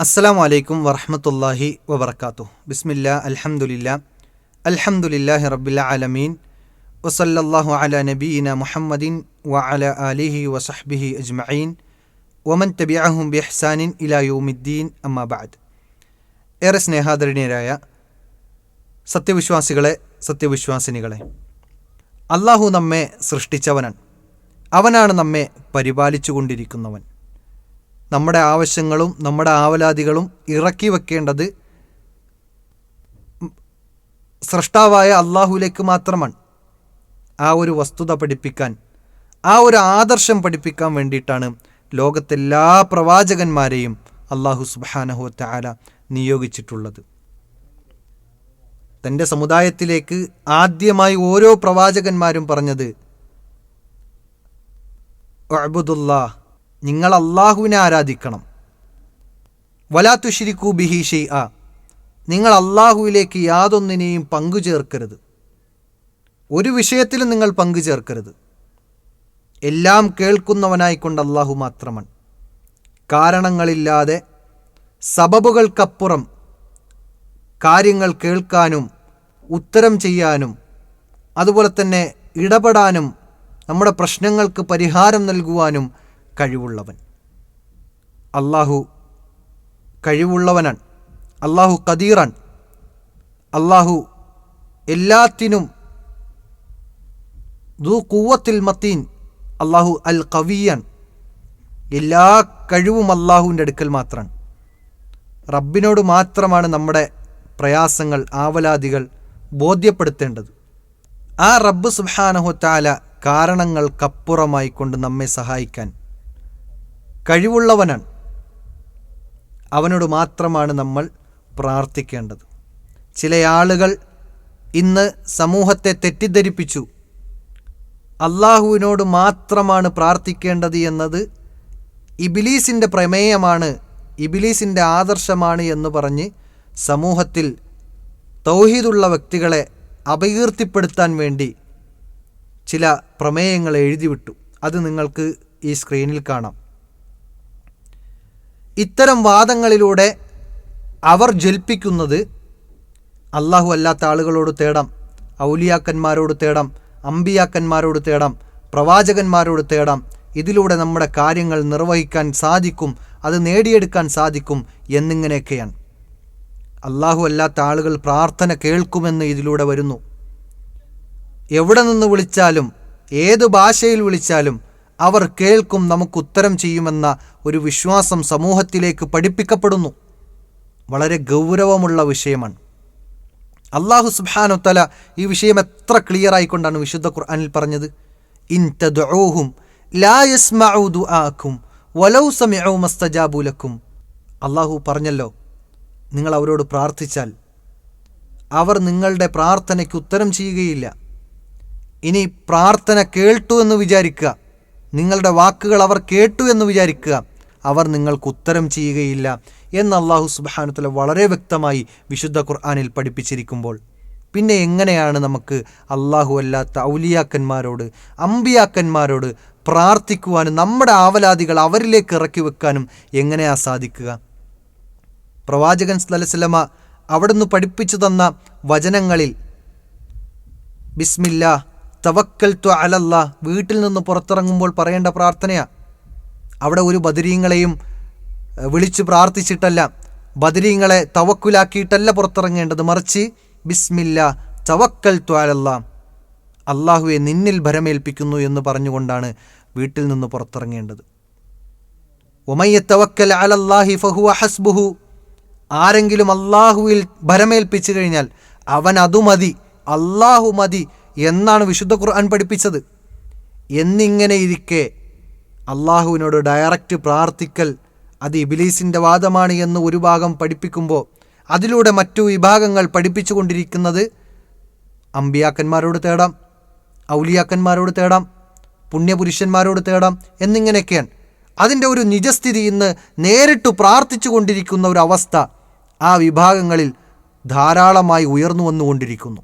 അസ്സലാമു വലൈക്കും വറഹമത്തല്ലാഹി വബർക്കാത്തു ബിസ്മില്ല അലഹമുല്ല അൽഹംദുലില്ലാഹി റബ്ബിൽ ആലമീൻ. വസല്ലല്ലാഹു അല നബീന മുഹമ്മദിൻ വ അല ആലിഹി വസഹ്ബിഹി അജ്മഈൻ. വമൻ തബിഅഹും ബിഹ്സാനിൻ ഇലാ അമ്മാബാദ് ഏറെ സ്നേഹാദരണീയരായ സത്യവിശ്വാസികളെ സത്യവിശ്വാസിനികളെ അള്ളാഹു നമ്മെ സൃഷ്ടിച്ചവനാണ് അവനാണ് നമ്മെ പരിപാലിച്ചു കൊണ്ടിരിക്കുന്നവൻ നമ്മുടെ ആവശ്യങ്ങളും നമ്മുടെ ആവലാതികളും ഇറക്കി വെക്കേണ്ടത് സൃഷ്ടാവായ അള്ളാഹുലേക്ക് മാത്രമാണ്. ആ ഒരു വസ്തുത പഠിപ്പിക്കാൻ ആ ഒരു ആദർശം പഠിപ്പിക്കാൻ വേണ്ടിയിട്ടാണ് ലോകത്തെല്ലാ പ്രവാചകന്മാരെയും അള്ളാഹു സുബാനഹു താല നിയോഗിച്ചിട്ടുള്ളത്. തന്റെ സമുദായത്തിലേക്ക് ആദ്യമായി ഓരോ പ്രവാചകന്മാരും പറഞ്ഞത് അബുദുല്ലാ നിങ്ങൾ അള്ളാഹുവിനെ ആരാധിക്കണം. വലാത്തു ശിരിക്കു ബിഹി ആ നിങ്ങൾ അള്ളാഹുവിലേക്ക് യാതൊന്നിനെയും പങ്കു ചേർക്കരുത് ഒരു വിഷയത്തിലും നിങ്ങൾ പങ്കു ചേർക്കരുത് എല്ലാം കേൾക്കുന്നവനായിക്കൊണ്ട് അള്ളാഹു മാത്രമാണ് കാരണങ്ങളില്ലാതെ സബബുകൾക്കപ്പുറം കാര്യങ്ങൾ കേൾക്കാനും ഉത്തരം ചെയ്യാനും അതുപോലെ തന്നെ ഇടപെടാനും നമ്മുടെ പ്രശ്നങ്ങൾക്ക് പരിഹാരം നൽകുവാനും കഴിവുള്ളവൻ. അള്ളാഹു കഴിവുള്ളവനാണ്. അള്ളാഹു കദീറാൻ അള്ളാഹു എല്ലാത്തിനും ദൂ കൂവത്തിൽ മത്തീൻ അള്ളാഹു അൽ കവിയൻ എല്ലാ കഴിവും അള്ളാഹുവിന്റെ അടുക്കൽ മാത്രമാണ്. റബ്ബിനോട് മാത്രമാണ് നമ്മുടെ പ്രയാസങ്ങൾ ആവലാദികൾ ബോധ്യപ്പെടുത്തേണ്ടത്. ആ റബ്ബ് സുബാനഹുത്താല കാരണങ്ങൾക്കപ്പുറമായി കൊണ്ട് നമ്മെ സഹായിക്കാൻ കഴിവുള്ളവനാണ്. അവനോട് മാത്രമാണ് നമ്മൾ പ്രാർത്ഥിക്കേണ്ടത്. ചില ആളുകൾ ഇന്ന് സമൂഹത്തെ തെറ്റിദ്ധരിപ്പിച്ചു. അള്ളാഹുവിനോട് മാത്രമാണ് പ്രാർത്ഥിക്കേണ്ടത് എന്നത് ഇബിലീസിന്റെ പ്രമേയമാണ് ഇബിലീസിന്റെ ആദർശമാണ് എന്ന് പറഞ്ഞ് സമൂഹത്തിൽ തൗഹീദുള്ള വ്യക്തികളെ അപകീർത്തിപ്പെടുത്താൻ വേണ്ടി ചില പ്രമേയങ്ങൾ എഴുതിവിട്ടു. അത് നിങ്ങൾക്ക് ഈ സ്ക്രീനിൽ കാണാം. ഇത്തരം വാദങ്ങളിലൂടെ അവർ ജൽപ്പിക്കുന്നത് അള്ളാഹു അല്ലാത്ത ആളുകളോട് തേടാം ഔലിയാക്കന്മാരോട് തേടാം അമ്പിയാക്കന്മാരോട് തേടാം പ്രവാചകന്മാരോട് തേടാം. ഇതിലൂടെ നമ്മുടെ കാര്യങ്ങൾ നിർവഹിക്കാൻ സാധിക്കും അത് നേടിയെടുക്കാൻ സാധിക്കും എന്നിങ്ങനെയൊക്കെയാണ്. അള്ളാഹു അല്ലാത്ത ആളുകൾ പ്രാർത്ഥന കേൾക്കുമെന്ന് ഇതിലൂടെ വരുന്നു. എവിടെ നിന്ന് വിളിച്ചാലും ഏത് ഭാഷയിൽ വിളിച്ചാലും അവർ കേൾക്കും നമുക്ക് ഉത്തരം ചെയ്യുമെന്ന ഒരു വിശ്വാസം സമൂഹത്തിലേക്ക് പഠിപ്പിക്കപ്പെടുന്നു. വളരെ ഗൗരവമുള്ള വിഷയമാണ്. അള്ളാഹു സുബാനുത്തല ഈ വിഷയം എത്ര ക്ലിയർ ആയിക്കൊണ്ടാണ് വിശുദ്ധ ഖുർആാനിൽ പറഞ്ഞത്? ഇൻ തദ്ഊഹും അള്ളാഹു പറഞ്ഞല്ലോ നിങ്ങൾ അവരോട് പ്രാർത്ഥിച്ചാൽ അവർ നിങ്ങളുടെ പ്രാർത്ഥനയ്ക്ക് ഉത്തരം ചെയ്യുകയില്ല. ഇനി പ്രാർത്ഥന കേൾട്ടു എന്ന് വിചാരിക്കുക. നിങ്ങളുടെ വാക്കുകൾ അവർ കേട്ടു എന്ന് വിചാരിക്കുക. അവർ നിങ്ങൾക്ക് ഉത്തരം ചെയ്യുകയില്ല എന്ന് അള്ളാഹു സുബാനുത്തല വളരെ വ്യക്തമായി വിശുദ്ധ ഖുർആാനിൽ പഠിപ്പിച്ചിരിക്കുമ്പോൾ. പിന്നെ എങ്ങനെയാണ് നമുക്ക് അള്ളാഹു അല്ലാത്ത ഔലിയാക്കന്മാരോട് അമ്പിയാക്കന്മാരോട് പ്രാർത്ഥിക്കുവാനും നമ്മുടെ ആവലാദികൾ അവരിലേക്ക് ഇറക്കി വെക്കാനും എങ്ങനെയാ സാധിക്കുക? പ്രവാചകൻ സ്ഥലസിലമ അവിടുന്ന് പഠിപ്പിച്ചു തന്ന വചനങ്ങളിൽ ബിസ്മില്ല തവക്കൽ ത്വ അലല്ല വീട്ടിൽ നിന്ന് പുറത്തിറങ്ങുമ്പോൾ പറയേണ്ട പ്രാർത്ഥനയാ. അവിടെ ഒരു ബദരീങ്ങളെയും വിളിച്ചു പ്രാർത്ഥിച്ചിട്ടല്ല. ബദരീങ്ങളെ തവക്കുലാക്കിയിട്ടല്ല പുറത്തിറങ്ങേണ്ടത്. മറിച്ച് ബിസ്മില്ല തവക്കൽ ത്വ അലല്ല. അള്ളാഹുവെ നിന്നിൽ ഭരമേൽപ്പിക്കുന്നു എന്ന് പറഞ്ഞുകൊണ്ടാണ് വീട്ടിൽ നിന്ന് പുറത്തിറങ്ങേണ്ടത്. ഒമയ്യ തവക്കൽ അലല്ലാഹി ഫഹുവ ഹസ്ബുഹു. ആരെങ്കിലും അള്ളാഹുവിൽ ഭരമേൽപ്പിച്ചു കഴിഞ്ഞാൽ അവൻ അതു മതി അള്ളാഹു മതി എന്നാണ് വിശുദ്ധ ഖുർആൻ പഠിപ്പിച്ചത്. എന്നിങ്ങനെ ഇരിക്കെ അള്ളാഹുവിനോട് ഡയറക്റ്റ് പ്രാർത്ഥിക്കൽ അത് ഇബിലീസിന്റെ വാദമാണ് എന്ന് ഒരു ഭാഗം പഠിപ്പിക്കുമ്പോൾ അതിലൂടെ മറ്റു വിഭാഗങ്ങൾ പഠിപ്പിച്ചുകൊണ്ടിരിക്കുന്നത് അമ്പിയാക്കന്മാരോട് തേടാം ഔലിയാക്കന്മാരോട് തേടാം പുണ്യപുരുഷന്മാരോട് തേടാം എന്നിങ്ങനെയൊക്കെയാണ്. അതിന്റെ ഒരു നിജസ്ഥിതി ഇന്ന് നേരിട്ട് പ്രാർത്ഥിച്ചു കൊണ്ടിരിക്കുന്ന ഒരു അവസ്ഥ ആ വിഭാഗങ്ങളിൽ ധാരാളമായി ഉയർന്നു വന്നുകൊണ്ടിരിക്കുന്നു.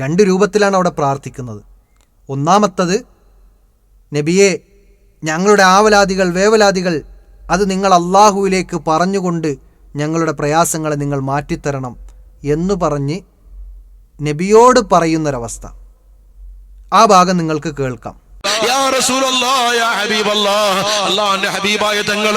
രണ്ട് രൂപത്തിലാണ് അവിടെ പ്രാർത്ഥിക്കുന്നത്. ഒന്നാമത്തത് നബിയെ ഞങ്ങളുടെ ആവലാദികൾ വേവലാദികൾ അത് നിങ്ങൾ അള്ളാഹുവിലേക്ക് പറഞ്ഞുകൊണ്ട് ഞങ്ങളുടെ പ്രയാസങ്ങളെ നിങ്ങൾ മാറ്റിത്തരണം എന്ന് പറഞ്ഞ് നബിയോട് പറയുന്നൊരവസ്ഥ. ആ ഭാഗം നിങ്ങൾക്ക് കേൾക്കാം. അള്ളാഹുവിന്റെ ഹബീബായ തങ്ങൾ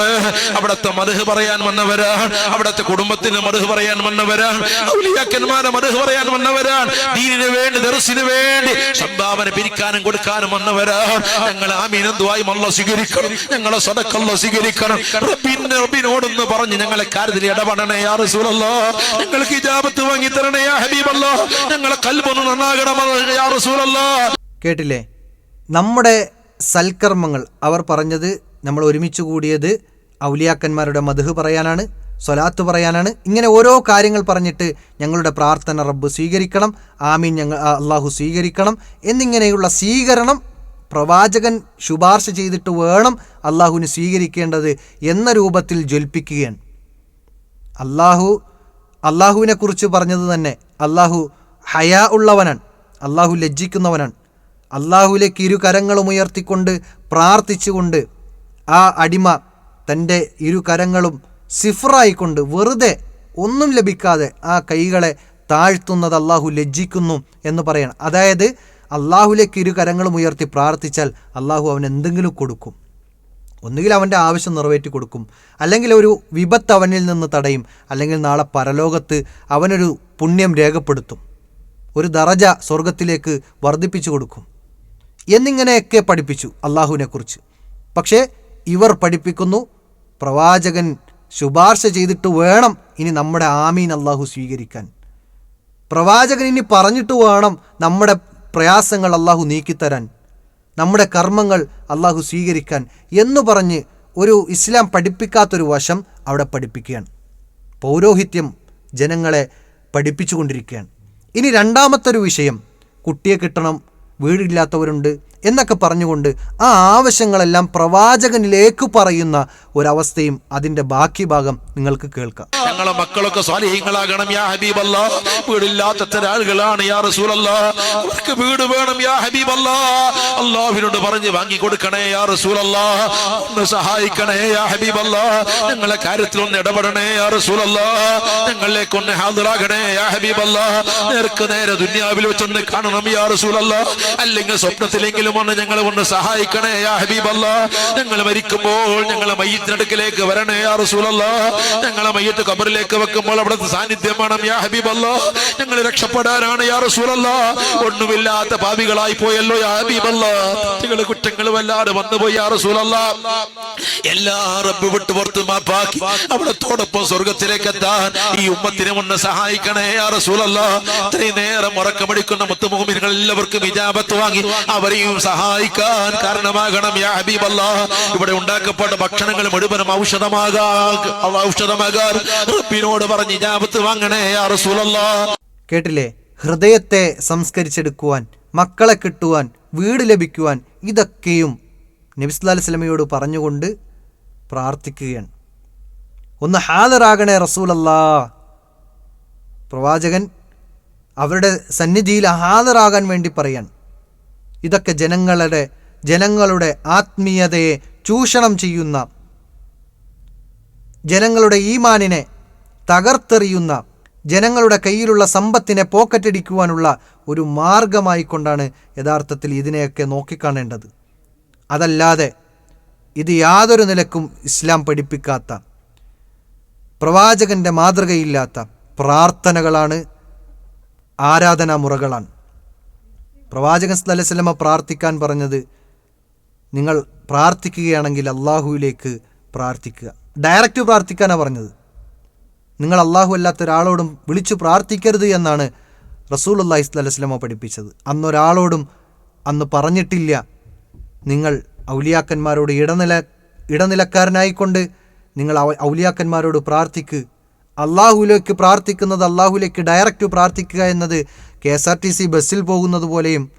അവിടത്തെ മധു പറയാൻ വന്നവരാണ് അവിടത്തെ കുടുംബത്തിന് മധു പറയാൻ വന്നവരാണ് ഔലിയാക്കന്മാരെ മധു പറയാൻ വന്നവരാണ് ദീനിന് വേണ്ടി ദർസിന് വേണ്ടി സംഭാവന പിരിക്കാനും കൊടുക്കാനും വന്നവരാണ് ഞങ്ങൾ ആമീനും ദ്വായും അല്ല സ്വീകരിക്കണം ഞങ്ങളെ സദക്കല്ല സ്വീകരിക്കണം. റബ്ബിന്റെ റബ്ബിനോടൊന്ന് പറഞ്ഞ് ഞങ്ങളെ കാര്യത്തിൽ ഇടപെടണേ യാ റസൂലല്ലോ ഞങ്ങൾക്ക് ഇജാബത്ത് വാങ്ങി തരണേ യാ ഹബീബല്ലോ ഞങ്ങളെ കൽബൊന്ന് നന്നാകണം യാ റസൂലല്ലോ കേട്ടില്ലേ? നമ്മുടെ സൽക്കർമ്മങ്ങൾ അവർ പറഞ്ഞത് നമ്മൾ ഒരുമിച്ച് കൂടിയത് ഔലിയാക്കന്മാരുടെ മധു പറയാനാണ് സ്വലാത്ത് പറയാനാണ്. ഇങ്ങനെ ഓരോ കാര്യങ്ങൾ പറഞ്ഞിട്ട് ഞങ്ങളുടെ പ്രാർത്ഥന റബ്ബ് സ്വീകരിക്കണം ആമീൻ ഞങ്ങൾ അള്ളാഹു സ്വീകരിക്കണം എന്നിങ്ങനെയുള്ള സ്വീകരണം പ്രവാചകൻ ശുപാർശ ചെയ്തിട്ട് വേണം അള്ളാഹുവിന് സ്വീകരിക്കേണ്ടത് എന്ന രൂപത്തിൽ ജ്വലിപ്പിക്കുകയാണ്. അള്ളാഹു അള്ളാഹുവിനെ കുറിച്ച് പറഞ്ഞത് തന്നെ അള്ളാഹു ഹയാ ഉള്ളവനാണ് അള്ളാഹു ലജ്ജിക്കുന്നവനാണ്. അള്ളാഹുവിലേക്ക് ഇരു കരങ്ങളും ഉയർത്തിക്കൊണ്ട് പ്രാർത്ഥിച്ചുകൊണ്ട് ആ അടിമ തന്റെ ഇരു കരങ്ങളും സിഫറായിക്കൊണ്ട് വെറുതെ ഒന്നും ലഭിക്കാതെ ആ കൈകളെ താഴ്ത്തുന്നത് അള്ളാഹു ലജ്ജിക്കുന്നു എന്ന് പറയണം. അതായത് അള്ളാഹുലേക്ക് ഇരു കരങ്ങളും ഉയർത്തി പ്രാർത്ഥിച്ചാൽ അള്ളാഹു അവൻ എന്തെങ്കിലും കൊടുക്കും. ഒന്നുകിൽ അവന്റെ ആവശ്യം നിറവേറ്റി കൊടുക്കും. അല്ലെങ്കിൽ ഒരു വിപത്ത് അവനിൽ നിന്ന് തടയും. അല്ലെങ്കിൽ നാളെ പരലോകത്ത് അവനൊരു പുണ്യം രേഖപ്പെടുത്തും. ഒരു ദറജ സ്വർഗത്തിലേക്ക് വർദ്ധിപ്പിച്ചു കൊടുക്കും. എന്നിങ്ങനെയൊക്കെ പഠിപ്പിച്ചു അള്ളാഹുവിനെക്കുറിച്ച് പക്ഷേ ഇവർ പഠിപ്പിക്കുന്നു പ്രവാചകൻ ശുപാർശ ചെയ്തിട്ട് വേണം ഇനി നമ്മുടെ ആമീൻ അള്ളാഹു സ്വീകരിക്കാൻ. പ്രവാചകൻ ഇനി പറഞ്ഞിട്ട് വേണം നമ്മുടെ പ്രയാസങ്ങൾ അള്ളാഹു നീക്കിത്തരാൻ നമ്മുടെ കർമ്മങ്ങൾ അള്ളാഹു സ്വീകരിക്കാൻ എന്ന് പറഞ്ഞ് ഒരു ഇസ്ലാം പഠിപ്പിക്കാത്തൊരു വശം അവിടെ പഠിപ്പിക്കുകയാണ്. പൗരോഹിത്യം ജനങ്ങളെ പഠിപ്പിച്ചുകൊണ്ടിരിക്കുകയാണ്. ഇനി രണ്ടാമത്തെ ഒരു വിഷയം കുട്ടിയെ കിട്ടണം വീടില്ലാത്തവരുണ്ട്. എന്നൊക്കെ പറഞ്ഞുകൊണ്ട് ആ ആവശ്യങ്ങളെല്ലാം പ്രവാചകനിലേക്ക് പറയുന്ന ഒരവസ്ഥയും അതിന്റെ ബാക്കി ഭാഗം നിങ്ങൾക്ക് കേൾക്കാം. ഞങ്ങളെ മക്കളൊക്കെ സ്വാലിഹ്യങ്ങളാകണം യാ ഹബീബല്ല. വീടില്ലാത്ത ആളുകളാണ് യാ റസൂലല്ല. അവർക്ക് വീട് വേണം യാ ഹബീബല്ല. അള്ളാഹുവിനോട് പറഞ്ഞ് വാങ്ങി കൊടുക്കണേ യാ റസൂലല്ല. ഒന്ന് സഹായിക്കണേ യാ ഹബീബല്ല. ഞങ്ങളെ കാര്യത്തിൽ ഒന്ന് ഇടപെടണേ യാ റസൂലല്ല. ഞങ്ങളിലേക്ക് ഒന്ന് ഹാജറാകണേ യാ ഹബീബല്ല. നേർക്ക് നേരെ ദുന്യാവിൽ വെച്ചൊന്ന് കാണണം യാ റസൂലല്ല. അല്ലെങ്കിൽ സ്വപ്നത്തിലെങ്കിലും ഒന്ന് ഞങ്ങളെ കൊണ്ട് സഹായിക്കണേ യാ ഹബീബല്ല. ഞങ്ങൾ മരിക്കുമ്പോൾ ഞങ്ങളെ മയ്യത്തിനടുക്കിലേക്ക് വരണേ യാ റസൂലല്ല. ഞങ്ങളെ മയ്യത്ത് കബറിലേക്ക് വെക്കുമ്പോൾ അവിടുത്തെ സാന്നിധ്യം വേണം യാ ഹബീബല്ല. ഞങ്ങൾ രക്ഷപ്പെടാനാണ് യാ റസൂലല്ല. ഒന്നുമില്ലാത്ത പാപികളായി പോയല്ലോ യാ ഹബീബല്ല. നിങ്ങൾ കുറ്റങ്ങൾ വല്ലാതെ വന്നുപോയി യാ റസൂലല്ല. എല്ലാ റബ്ബ് വിട്ട് പുറത്ത് മാപ്പാക്കി അവിടത്തോടൊപ്പം സ്വർഗത്തിലേക്ക് എത്താൻ ഈ ഉമ്മത്തിനെ ഒന്ന് സഹായിക്കണേ യാ റസൂലല്ല. ഇത്രയും നേരം ഉറക്കമടിക്കുന്ന മുത്തുമോമിനുകൾ എല്ലാവർക്കും ഇജാബത്ത് വാങ്ങി അവരെയും സഹായിക്കാൻ കാരണമാകണം. യാ ഹബീബല്ല ഇവിടെ ഉണ്ടാക്കപ്പെട്ട ഭക്ഷണങ്ങൾ മുഴുവനും ഔഷധമാകാ. ഔഷധമാകാൻ റബ്ബിനോട് പറഞ്ഞ് ഇജാബത്ത് വാങ്ങണേ യാ റസൂലല്ല. കേട്ടില്ലേ? ഹൃദയത്തെ സംസ്കരിച്ചെടുക്കുവാൻ മക്കളെ കിട്ടുവാൻ വീട് ലഭിക്കുവാൻ ഇതൊക്കെയും നബിസ്ലാൽ സ്വലമയോട് പറഞ്ഞുകൊണ്ട് പ്രാർത്ഥിക്കുകയാണ്. ഒന്ന് ഹാജറാകണേ റസൂലല്ലാ. പ്രവാചകൻ അവരുടെ സന്നിധിയിൽ ഹാജറാകാൻ വേണ്ടി പറയാൻ ഇതൊക്കെ ജനങ്ങളുടെ ജനങ്ങളുടെ ആത്മീയതയെ ചൂഷണം ചെയ്യുന്ന ജനങ്ങളുടെ ഈമാനിനെ തകർത്തെറിയുന്ന ജനങ്ങളുടെ കയ്യിലുള്ള സമ്പത്തിനെ പോക്കറ്റടിക്കുവാനുള്ള ഒരു മാർഗമായി കൊണ്ടാണ് യഥാർത്ഥത്തിൽ ഇതിനെയൊക്കെ നോക്കിക്കാണേണ്ടത്. അതല്ലാതെ ഇത് യാതൊരു നിലക്കും ഇസ്ലാം പഠിപ്പിക്കാത്ത പ്രവാചകന്റെ മാതൃകയില്ലാത്ത പ്രാർത്ഥനകളാണ് ആരാധനാമുറകളാണ്. പ്രവാചകൻ സ്ഥലസലമ പ്രാർത്ഥിക്കാൻ പറഞ്ഞത് നിങ്ങൾ പ്രാർത്ഥിക്കുകയാണെങ്കിൽ അള്ളാഹുവിലേക്ക് പ്രാർത്ഥിക്കുക. ഡയറക്റ്റ് പ്രാർത്ഥിക്കാനാണ് പറഞ്ഞത്. നിങ്ങൾ അള്ളാഹു അല്ലാത്ത ഒരാളോടും വിളിച്ചു പ്രാർത്ഥിക്കരുത് എന്നാണ് റസൂൽ അള്ളാഹി സ്വലമ പഠിപ്പിച്ചത്. അന്നൊരാളോടും അന്ന് പറഞ്ഞിട്ടില്ല. നിങ്ങൾ ഔലിയാക്കന്മാരോട് ഇടനില ഇടനിലക്കാരനായിക്കൊണ്ട് നിങ്ങൾ ഔലിയാക്കന്മാരോട് പ്രാർത്ഥിക്കുക അള്ളാഹുലേക്ക് പ്രാർത്ഥിക്കുന്നത് അള്ളാഹുലേക്ക് ഡയറക്റ്റ് പ്രാർത്ഥിക്കുക എന്നത് K S R T C ബസ്സിൽ പോകുന്നത് പോലെയും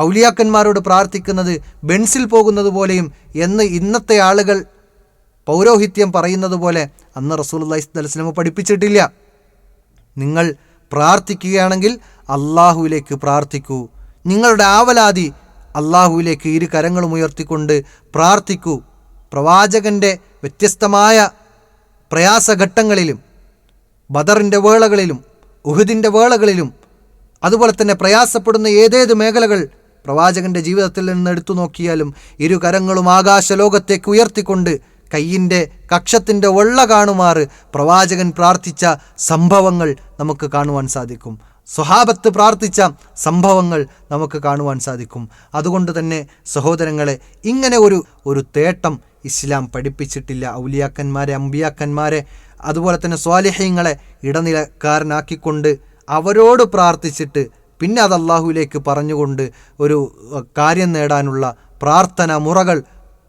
ഔലിയാക്കന്മാരോട് പ്രാർത്ഥിക്കുന്നത് ബെൻസിൽ പോകുന്നത് പോലെയും എന്ന് ഇന്നത്തെ ആളുകൾ പൗരോഹിത്യം പറയുന്നത് പോലെ അന്ന് അള്ളഹി സ്വലമ പഠിപ്പിച്ചിട്ടില്ല. നിങ്ങൾ പ്രാർത്ഥിക്കുകയാണെങ്കിൽ അള്ളാഹുവിലേക്ക് പ്രാർത്ഥിക്കൂ. നിങ്ങളുടെ ആവലാതി അള്ളാഹുവിലേക്ക് ഇരു കരങ്ങളും ഉയർത്തിക്കൊണ്ട് പ്രാർത്ഥിക്കൂ. പ്രവാചകന്റെ വ്യത്യസ്തമായ പ്രയാസഘട്ടങ്ങളിലും ബദറിന്റെ വേളകളിലും ഉഹുദിന്റെ വേളകളിലും അതുപോലെ തന്നെ പ്രയാസപ്പെടുന്ന ഏതേത് മേഖലകൾ പ്രവാചകന്റെ ജീവിതത്തിൽ നിന്ന് എടുത്തു നോക്കിയാലും ഇരു കരങ്ങളും ആകാശലോകത്തേക്ക് ഉയർത്തിക്കൊണ്ട് കയ്യിന്റെ കക്ഷത്തിന്റെ വെള്ള കാണുമാറ് പ്രവാചകൻ പ്രാർത്ഥിച്ച സംഭവങ്ങൾ നമുക്ക് കാണുവാൻ സാധിക്കും. സ്വഹാബത്ത് പ്രാർത്ഥിച്ച സംഭവങ്ങൾ നമുക്ക് കാണുവാൻ സാധിക്കും. അതുകൊണ്ട് തന്നെ സഹോദരങ്ങളെ ഇങ്ങനെ ഒരു ഒരു തേട്ടം ഇസ്ലാം പഠിപ്പിച്ചിട്ടില്ല. ഔലിയാക്കന്മാരെ അമ്പിയാക്കന്മാരെ അതുപോലെ തന്നെ സ്വാലിഹ്യങ്ങളെ ഇടനിലക്കാരനാക്കിക്കൊണ്ട് അവരോട് പ്രാർത്ഥിച്ചിട്ട് പിന്നെ അത് അള്ളാഹുവിലേക്ക് പറഞ്ഞുകൊണ്ട് ഒരു കാര്യം നേടാനുള്ള പ്രാർത്ഥന മുറകൾ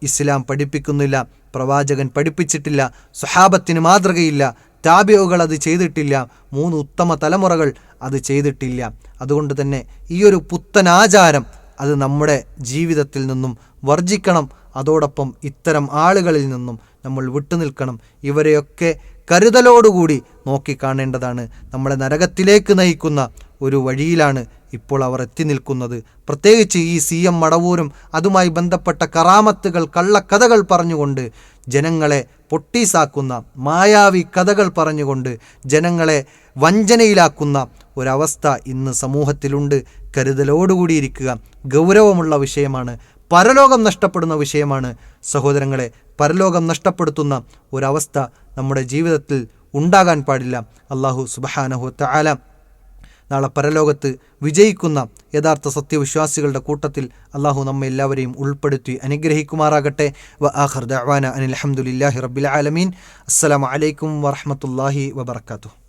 ഇസ്ലാം പഠിപ്പിക്കുന്നില്ല പ്രവാചകൻ പഠിപ്പിച്ചിട്ടില്ല സ്വഹാബത്തിന് മാതൃകയില്ല ടാബിയോകൾ അത് ചെയ്തിട്ടില്ല മൂന്ന് ഉത്തമ തലമുറകൾ അത് ചെയ്തിട്ടില്ല. അതുകൊണ്ട് തന്നെ ഈ ഒരു പുത്തൻ ആചാരം അത് നമ്മുടെ ജീവിതത്തിൽ നിന്നും വർജിക്കണം അതോടൊപ്പം ഇത്തരം ആളുകളിൽ നിന്നും നമ്മൾ വിട്ടുനിൽക്കണം. ഇവരെയൊക്കെ കരുതലോടുകൂടി നോക്കിക്കാണേണ്ടതാണ്. നമ്മളെ നരകത്തിലേക്ക് നയിക്കുന്ന ഒരു വഴിയിലാണ് ഇപ്പോൾ അവർ എത്തി നിൽക്കുന്നത്. പ്രത്യേകിച്ച് ഈ സി എം മടവൂരും അതുമായി ബന്ധപ്പെട്ട കറാമത്തുകൾ കള്ളക്കഥകൾ പറഞ്ഞുകൊണ്ട് ജനങ്ങളെ പൊട്ടീസാക്കുന്ന മായാവി കഥകൾ പറഞ്ഞുകൊണ്ട് ജനങ്ങളെ വഞ്ചനയിലാക്കുന്ന ഒരവസ്ഥ ഇന്ന് സമൂഹത്തിലുണ്ട്. കരുതലോടുകൂടിയിരിക്കുക ഗൗരവമുള്ള വിഷയമാണ്. പരലോകം നഷ്ടപ്പെടുന്ന വിഷയമാണ്. സഹോദരങ്ങളെ പരലോകം നഷ്ടപ്പെടുത്തുന്ന ഒരവസ്ഥ നമ്മുടെ ജീവിതത്തിൽ ഉണ്ടാകാൻ പാടില്ല. അള്ളാഹു സുബഹാനഹു തആല നാളെ പരലോകത്ത് വിജയിക്കുന്ന യഥാർത്ഥ സത്യവിശ്വാസികളുടെ കൂട്ടത്തിൽ അള്ളാഹു നമ്മെ എല്ലാവരെയും ഉൾപ്പെടുത്തി അനുഗ്രഹിക്കുമാറാകട്ടെ. വ ആഹർ ദഅവാന അനിൽ അൽഹംദുലില്ലാഹി റബ്ബിൽ ആലമീൻ. അസ്സലാമു അലൈക്കും വറഹ്മത്തുള്ളാഹി വബറകാതുഹു.